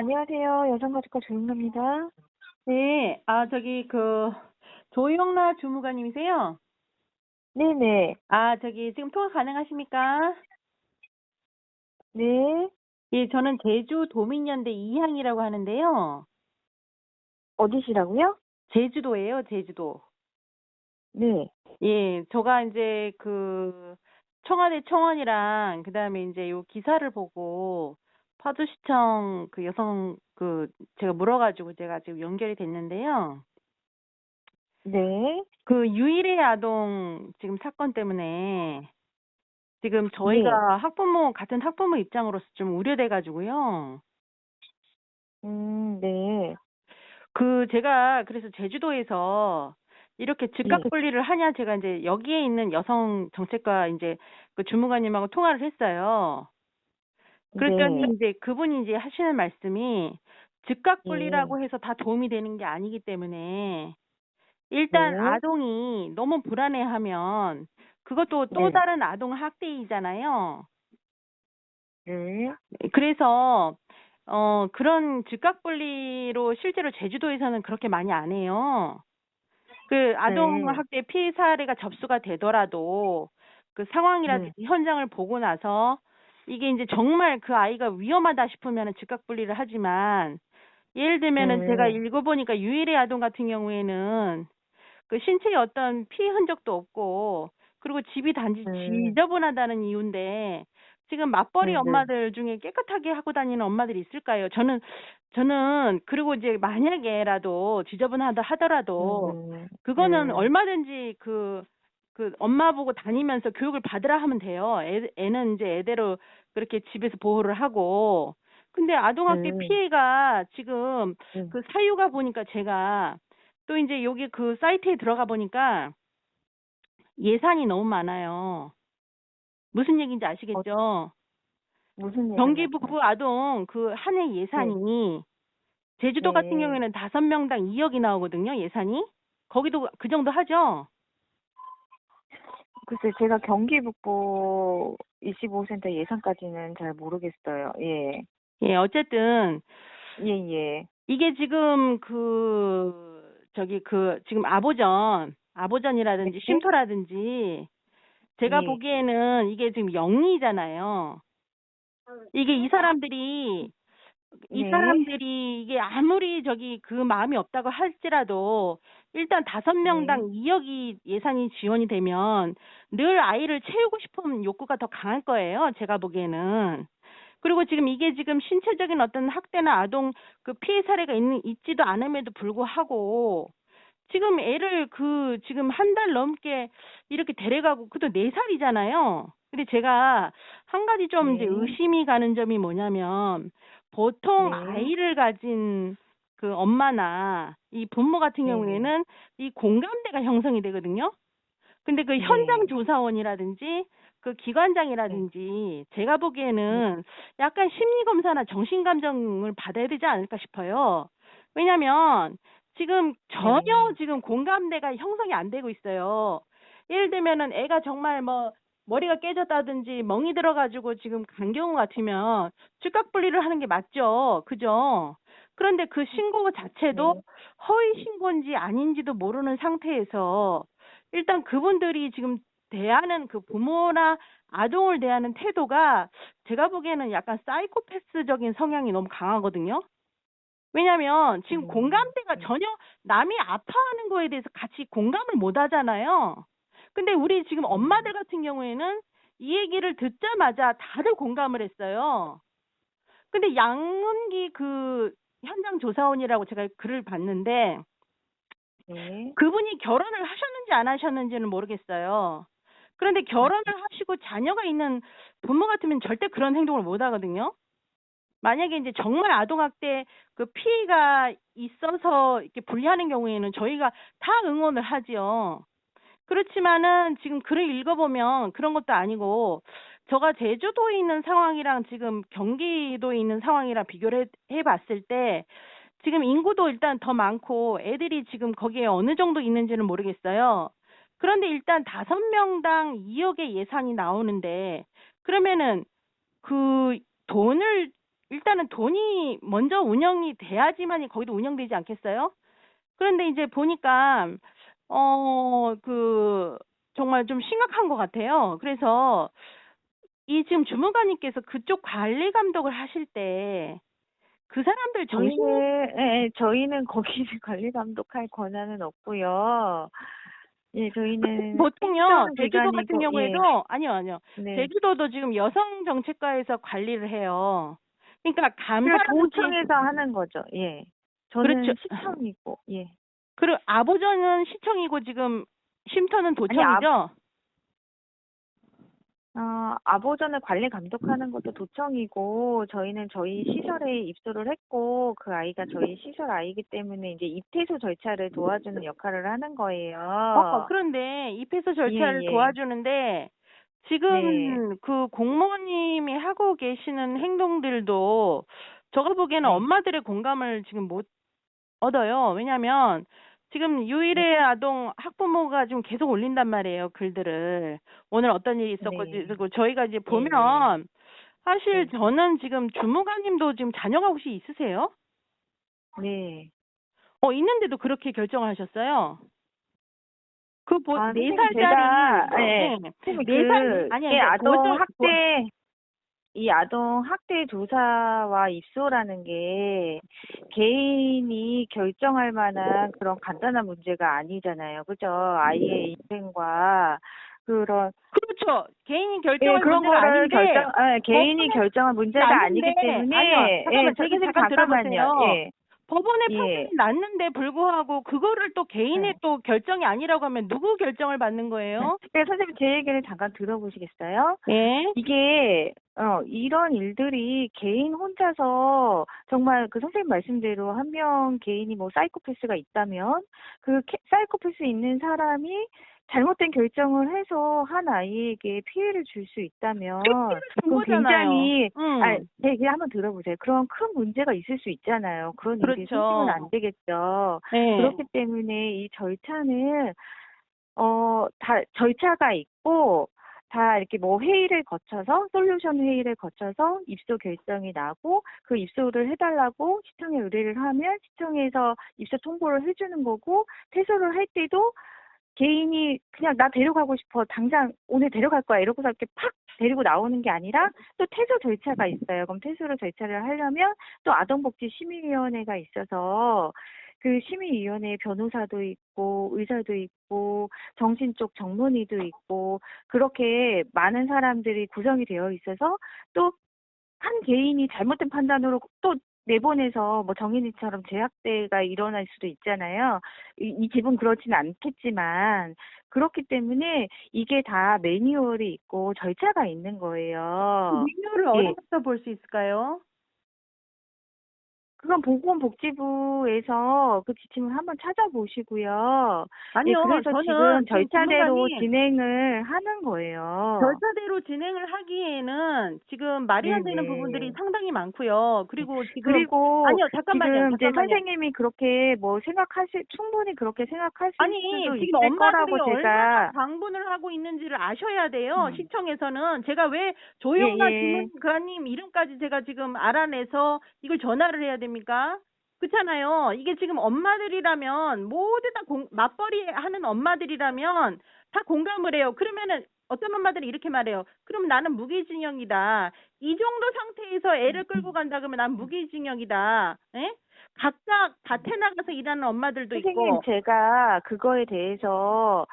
안녕하세요. 여성가족과 조용남입니다. 네, 아, 저기, 그, 조영라 주무관님이세요? 네네. 아, 저기, 지금 통화 가능하십니까? 네. 예, 저는 제주 도민연대 이향이라고 하는데요. 어디시라고요? 제주도예요, 제주도. 네. 예, 저가 이제 그, 청와대 청원이랑, 그 다음에 이제 요 기사를 보고, 파주시청 그 여성, 그, 제가 물어가지고 제가 지금 연결이 됐는데요. 네. 그 유일의 아동 지금 사건 때문에 지금 저희가 학부모 같은 학부모 입장으로서 좀 우려돼 가지고요. 음, 네. 그 제가 그래서 제주도에서 이렇게 즉각 네. 분리를 하냐 제가 이제 여기에 있는 여성 정책과 이제 그 주무관님하고 통화를 했어요. 그랬더니 네. 이제 그분이 이제 하시는 말씀이 즉각 네. 분리라고 해서 다 도움이 되는 게 아니기 때문에 일단 네. 아동이 너무 불안해하면 그것도 또 네. 다른 아동 학대이잖아요. 네. 그래서 어 그런 즉각 분리로 실제로 제주도에서는 그렇게 많이 안 해요. 그 아동 네. 학대 피해 사례가 접수가 되더라도 그 상황이라든지 현장을 보고 나서 이게 이제 정말 그 아이가 위험하다 싶으면 즉각 분리를 하지만 예를 들면은 네. 제가 읽어보니까 유일의 아동 같은 경우에는 그 신체에 어떤 피해 흔적도 없고 그리고 집이 단지 네. 지저분하다는 이유인데 지금 맞벌이 네, 네. 엄마들 중에 깨끗하게 하고 다니는 엄마들이 있을까요? 저는 저는 그리고 이제 만약에라도 지저분하다 하더라도 음, 그거는 네. 얼마든지 그, 그 엄마 보고 다니면서 교육을 받으라 하면 돼요. 애, 애는 이제 애대로 그렇게 집에서 보호를 하고. 근데 아동학대 네. 피해가 지금 네. 그 사유가 보니까 제가 또 이제 여기 그 사이트에 들어가 보니까 예산이 너무 많아요. 무슨 얘기인지 아시겠죠? 무슨 경기 얘기가 북부 아동 그 한 해 예산이 제주도 네. 같은 경우에는 다섯 명당 2억이 나오거든요, 예산이. 거기도 그 정도 하죠? 글쎄, 제가 경기 북부 25센터 예산까지는 잘 모르겠어요. 예. 예, 어쨌든 예, 예. 이게 지금 그 저기 그 지금 아보전, 아보전이라든지 네. 쉼터라든지 제가 예. 보기에는 이게 지금 영리잖아요. 이게 이 사람들이 이 네. 사람들이 이게 아무리 저기 그 마음이 없다고 할지라도 일단 다섯 명당 2억이 예산이 지원이 되면 늘 아이를 채우고 싶은 욕구가 더 강할 거예요. 제가 보기에는. 그리고 지금 이게 지금 신체적인 어떤 학대나 아동 그 피해 사례가 있는 있지도 않음에도 불구하고 지금 애를 그 지금 한 달 넘게 이렇게 데려가고 그도 네 살이잖아요. 근데 제가 한 가지 좀 이제 네. 의심이 가는 점이 뭐냐면 보통 네. 아이를 가진 그 엄마나 이 부모 같은 네. 경우에는 이 공감대가 형성이 되거든요. 근데 그 네. 현장 조사원이라든지 그 기관장이라든지 제가 보기에는 약간 심리 검사나 정신 감정을 받아야 되지 않을까 싶어요. 왜냐면 지금 전혀 네. 지금 공감대가 형성이 안 되고 있어요. 예를 들면은 애가 정말 뭐 머리가 깨졌다든지 멍이 들어가지고 지금 간 경우 같으면 즉각 분리를 하는 게 맞죠. 그죠? 그런데 그 신고 자체도 네. 허위 신고인지 아닌지도 모르는 상태에서 일단 그분들이 지금 대하는 그 부모나 아동을 대하는 태도가 제가 보기에는 약간 사이코패스적인 성향이 너무 강하거든요. 왜냐면 지금 음, 공감대가 네. 전혀 남이 아파하는 거에 대해서 같이 공감을 못 하잖아요. 근데 우리 지금 엄마들 같은 경우에는 이 얘기를 듣자마자 다들 공감을 했어요. 근데 양은기 그 현장 조사원이라고 제가 글을 봤는데 네. 그분이 결혼을 하셨는지 안 하셨는지는 모르겠어요. 그런데 결혼을 하시고 자녀가 있는 부모 같으면 절대 그런 행동을 못 하거든요. 만약에 이제 정말 아동학대 그 피해가 있어서 이렇게 분리하는 경우에는 저희가 다 응원을 하지요. 그렇지만은 지금 글을 읽어보면 그런 것도 아니고 저가 제주도에 있는 상황이랑 지금 경기도에 있는 상황이랑 비교를 해, 해봤을 때 지금 인구도 일단 더 많고 애들이 지금 거기에 어느 정도 있는지는 모르겠어요. 그런데 일단 다섯 명당 2억의 예산이 나오는데 그러면은 그 돈을 일단은 돈이 먼저 운영이 돼야지만이 거기도 운영되지 않겠어요? 그런데 이제 보니까 어, 그 정말 좀 심각한 것 같아요. 그래서 이 지금 주무관님께서 그쪽 관리 감독을 하실 때 그 사람들 정신 저희는 예, 예, 저희는 거기를 관리 감독할 권한은 없고요. 예, 저희는 보통요 제주도 같은 기관이고, 경우에도 아니요 아니요 예, 네. 제주도도 지금 여성 정책과에서 관리를 해요. 그러니까 그 감사라든지 도청에서 하는 거죠. 예. 저는 그렇죠. 시청이고, 예. 그리고 아보전은 시청이고 지금 쉼터는 도청이죠. 어, 아보전을 관리 감독하는 것도 도청이고, 저희는 저희 시설에 입소를 했고, 그 아이가 저희 시설 아이기 때문에 이제 입퇴소 절차를 도와주는 역할을 하는 거예요. 어, 그런데 입회소 절차를 예, 예. 도와주는데 지금 그 공무원님이 하고 계시는 행동들도 제가 보기에는 네. 엄마들의 공감을 지금 못 얻어요. 왜냐면 지금 유일의 네. 아동 학부모가 지금 계속 올린단 말이에요, 글들을. 오늘 어떤 일이 있었고, 네. 그리고 저희가 이제 보면 사실 네. 저는 지금 주무관님도 지금 자녀가 혹시 있으세요? 네. 어, 있는데도 그렇게 결정을 하셨어요? 그, 보, 아, 네 살짜리, 제가, 예. 네. 선생님, 네 그, 살, 아니, 이 아니, 아동 보조- 학대, 이 아동 학대 조사와 입소라는 게 개인이 결정할 만한 그런 간단한 문제가 아니잖아요. 그죠? 아이의 인생과 그런 그렇죠. 개인이 예, 결정할 그런 문제가 거를 아닌데 결정, 예, 개인이 결정한 문제가 아니기 났는데, 때문에 아니요, 잠깐만, 예, 저기 선생님 잠깐 잠깐만요. 들어보세요. 예. 법원에 예. 판결이 났는데 불구하고 그거를 또 개인의 네. 또 결정이 아니라고 하면 누구 결정을 받는 거예요? 네, 선생님 제 얘기를 잠깐 들어보시겠어요? 예. 이게 어 이런 일들이 개인 혼자서 정말 그 선생님 말씀대로 한 명 개인이 뭐 사이코패스가 있다면 그 캐- 사이코패스 있는 사람이 잘못된 결정을 해서 한 아이에게 피해를 줄 수 있다면 준 그건. 굉장히 음. 제 얘기 한번 들어보세요. 그런 큰 문제가 있을 수 있잖아요. 그런 일이 그렇죠. 생기면 안 되겠죠. 네. 그렇기 때문에 이 절차는 어, 다 절차가 있고 다 이렇게 뭐 회의를 거쳐서 솔루션 회의를 거쳐서 입소 결정이 나고 그 입소를 해달라고 시청에 의뢰를 하면 시청에서 입소 통보를 해주는 거고 퇴소를 할 때도 개인이 그냥 나 데려가고 싶어 당장 오늘 데려갈 거야 이러고서 이렇게 팍 데리고 나오는 게 아니라 또 퇴소 절차가 있어요. 그럼 퇴소를 절차를 하려면 또 아동복지심의위원회가 있어서 그 심의위원회에 변호사도 있고 의사도 있고 정신 쪽 전문의도 있고 그렇게 많은 사람들이 구성이 되어 있어서 또 한 개인이 잘못된 판단으로 또 내보내서 뭐 정인이처럼 제약대가 일어날 수도 있잖아요. 이, 이 집은 그렇지는 않겠지만 그렇기 때문에 이게 다 매뉴얼이 있고 절차가 있는 거예요. 매뉴얼을 예. 어디서 볼수 있을까요? 그건 보건복지부에서 그 지침을 한번 찾아보시고요. 예, 아니요. 그래서 저는 지금 지금 절차대로 주무관이 진행을 하는 거예요. 절차대로 진행을 하기에는 지금 말이 안 되는 네네. 부분들이 상당히 많고요. 그리고 지금 그리고 아니요, 잠깐만요. 지금 이제 잠깐만요. 선생님이 그렇게 뭐 생각하실 충분히 그렇게 생각하실 아니 수도 지금 있을 엄마들이 거라고 얼마나 제가 방문을 하고 있는지를 아셔야 돼요. 음. 시청에서는 제가 왜 조영아 예, 예. 주무관님 이름까지 제가 지금 알아내서 이걸 전화를 해야 됩니 까? 그렇잖아요. 이게 지금 엄마들이라면 모두 다 공, 맞벌이 하는 엄마들이라면 다 공감을 해요. 그러면은 어떤 엄마들이 이렇게 말해요. 그럼 나는 무기징역이다. 이 정도 상태에서 애를 끌고 간다 그러면 난 무기징역이다. 에? 각각 밭에 나가서 일하는 엄마들도 선생님 있고 제가 그거에 대해서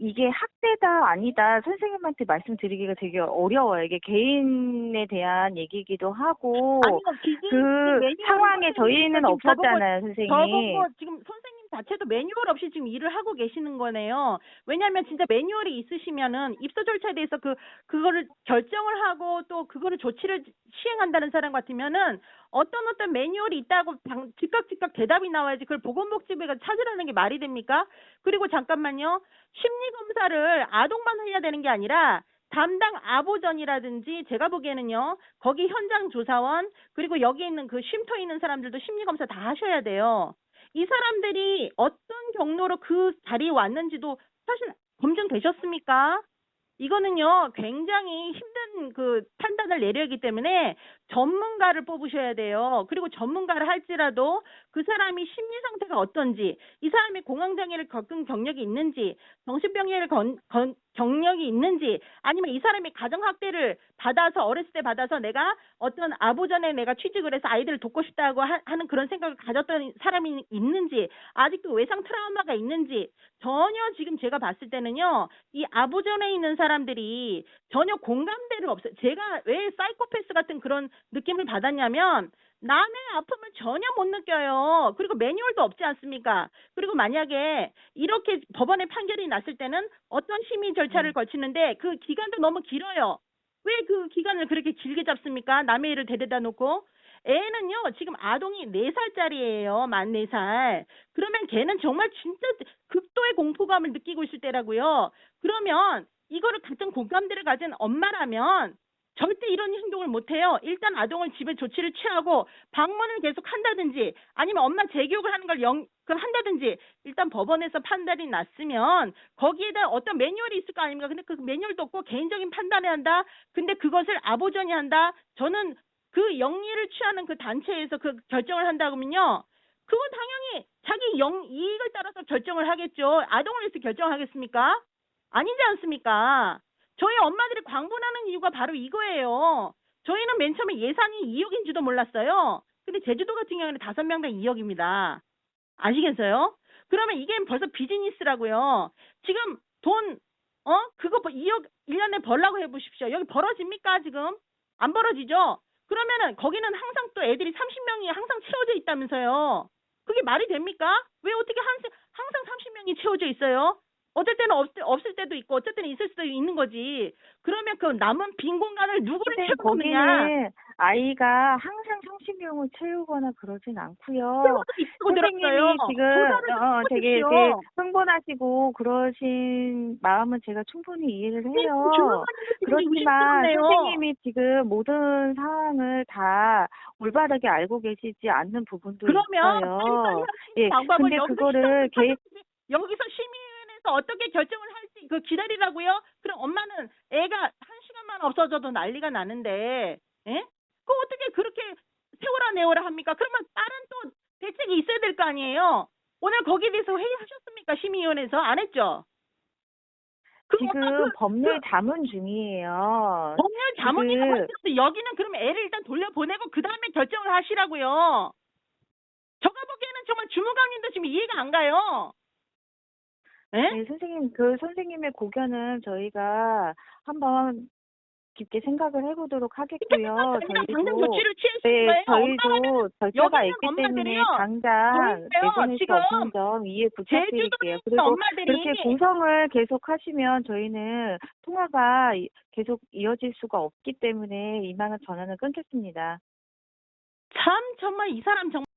이게 학대다 아니다 선생님한테 말씀드리기가 되게 어려워요. 이게 개인에 대한 얘기이기도 하고 기준 그 매뉴얼 상황에 저희는 없었잖아요, 선생님. 저보고 지금 선생님 자체도 매뉴얼 없이 지금 일을 하고 계시는 거네요. 왜냐하면 진짜 매뉴얼이 있으시면은 입소 절차에 대해서 그 그거를 결정을 하고 또 그거를 조치를 시행한다는 사람 같으면은 어떤 어떤 매뉴얼이 있다고 당- 즉각 즉각 대답이 나와야지 그걸 보건복지부가 찾으라는 게 말이 됩니까? 그리고 잠깐만요. 심리 검사를 아동만 해야 되는 게 아니라 담당 아보전이라든지 제가 보기에는요 거기 현장 조사원 그리고 여기 있는 그 쉼터 있는 사람들도 심리 검사 다 하셔야 돼요. 이 사람들이 어떤 경로로 그 자리에 왔는지도 사실 검증되셨습니까? 이거는요 굉장히 힘든 그그 판단을 내려야 하기 때문에 전문가를 뽑으셔야 돼요. 그리고 전문가를 할지라도 그 사람이 심리 상태가 어떤지, 이 사람이 공황장애를 겪은 경력이 있는지, 정신병리를 건- 건- 경력이 있는지, 아니면 이 사람이 가정학대를 받아서 어렸을 때 받아서 내가 어떤 아보전에 내가 취직을 해서 아이들을 돕고 싶다고 하, 는 그런 생각을 가졌던 사람이 있는지, 아직도 외상 트라우마가 있는지, 전혀 지금 제가 봤을 때는요, 이 아보전에 있는 사람들이 전혀 공감대를 없어요. 제가 왜 사이코패스 같은 그런 느낌을 받았냐면, 남의 아픔을 전혀 못 느껴요. 그리고 매뉴얼도 없지 않습니까? 그리고 만약에 이렇게 법원에 판결이 났을 때는 어떤 심의 절차를 음. 거치는데 그 기간도 너무 길어요. 왜 그 기간을 그렇게 길게 잡습니까? 남의 일을 데려다 놓고. 애는요, 지금 아동이 4살짜리예요. 만 4살. 그러면 걔는 정말 진짜 극도의 공포감을 느끼고 있을 때라고요. 그러면 이거를 같은 공감대를 가진 엄마라면 절대 이런 행동을 못해요. 일단 아동을 집에 조치를 취하고 방문을 계속 한다든지 아니면 엄마 재교육을 하는 걸 영, 그 한다든지 일단 법원에서 판단이 났으면 거기에다 어떤 매뉴얼이 있을 거 아닙니까? 근데 그 매뉴얼도 없고 개인적인 판단을 한다. 근데 그것을 아보전이 한다. 저는 그 영리를 취하는 그 단체에서 그 결정을 한다면요. 그건 당연히 자기 영 이익을 따라서 결정을 하겠죠. 아동을 위해서 결정하겠습니까? 아니지 않습니까? 저희 엄마들이 광분하는 이유가 바로 이거예요. 저희는 맨 처음에 예산이 2억인 줄도 몰랐어요. 근데 제주도 같은 경우에는 5명당 2억입니다. 아시겠어요? 그러면 이게 벌써 비즈니스라고요. 지금 돈, 어? 그거 2억 1년에 벌라고 해보십시오. 여기 벌어집니까, 지금? 안 벌어지죠? 그러면은 거기는 항상 또 애들이 30명이 항상 채워져 있다면서요. 그게 말이 됩니까? 왜 어떻게 한, 항상 30명이 채워져 있어요? 어쩔 때는 없, 없을 때도 있고 때는 있을 수도 있는 거지. 그러면 그 남은 빈 공간을 누구를 선생님, 채우느냐? 거기는 아이가 항상 30명을 채우거나 그러진 않고요. 선생님이 들었어요. 지금 조사를 어, 되게. 이렇게 흥분하시고 그러신 마음은 제가 충분히 이해를 해요. 그렇지만 선생님이 지금 모든 상황을 다 올바르게 알고 계시지 않는 부분도 그러면 있어요. 예, 근데 그거를 개, 여기서 심의 위원회에서 어떻게 결정을 할지 그 기다리라고요? 그럼 엄마는 애가 한 시간만 없어져도 난리가 나는데, 예? 그 어떻게 그렇게 세워라 내워라 합니까? 그러면 다른 또 대책이 있어야 될 거 아니에요? 오늘 거기에 대해서 회의하셨습니까? 심의위원회에서 안 했죠? 그럼 엄마 지금 그- 법률 자문 중이에요. 법률 자문이라고 하시는데 여기는 그러면 애를 일단 돌려보내고 그 다음에 결정을 하시라고요. 제가 보기에는 정말 주무관님도 지금 이해가 안 가요. 예? 네, 선생님, 그 선생님의 고견은 저희가 한번 깊게 생각을 해보도록 하겠고요. 당장 저희도 조치를 취하실 네, 거예요. 엄마라면 저희도 절차가 있기 때문에 엄마들이요. 당장 보이세요? 내보낼 수 지금 없는 점 이해 부탁드릴게요. 제주도에 있는 그리고 엄마들이 그렇게 고성을 계속 하시면 저희는 통화가 이- 계속 이어질 수가 없기 때문에 이만 전화는 끊겠습니다. 참 정말 이 사람 정말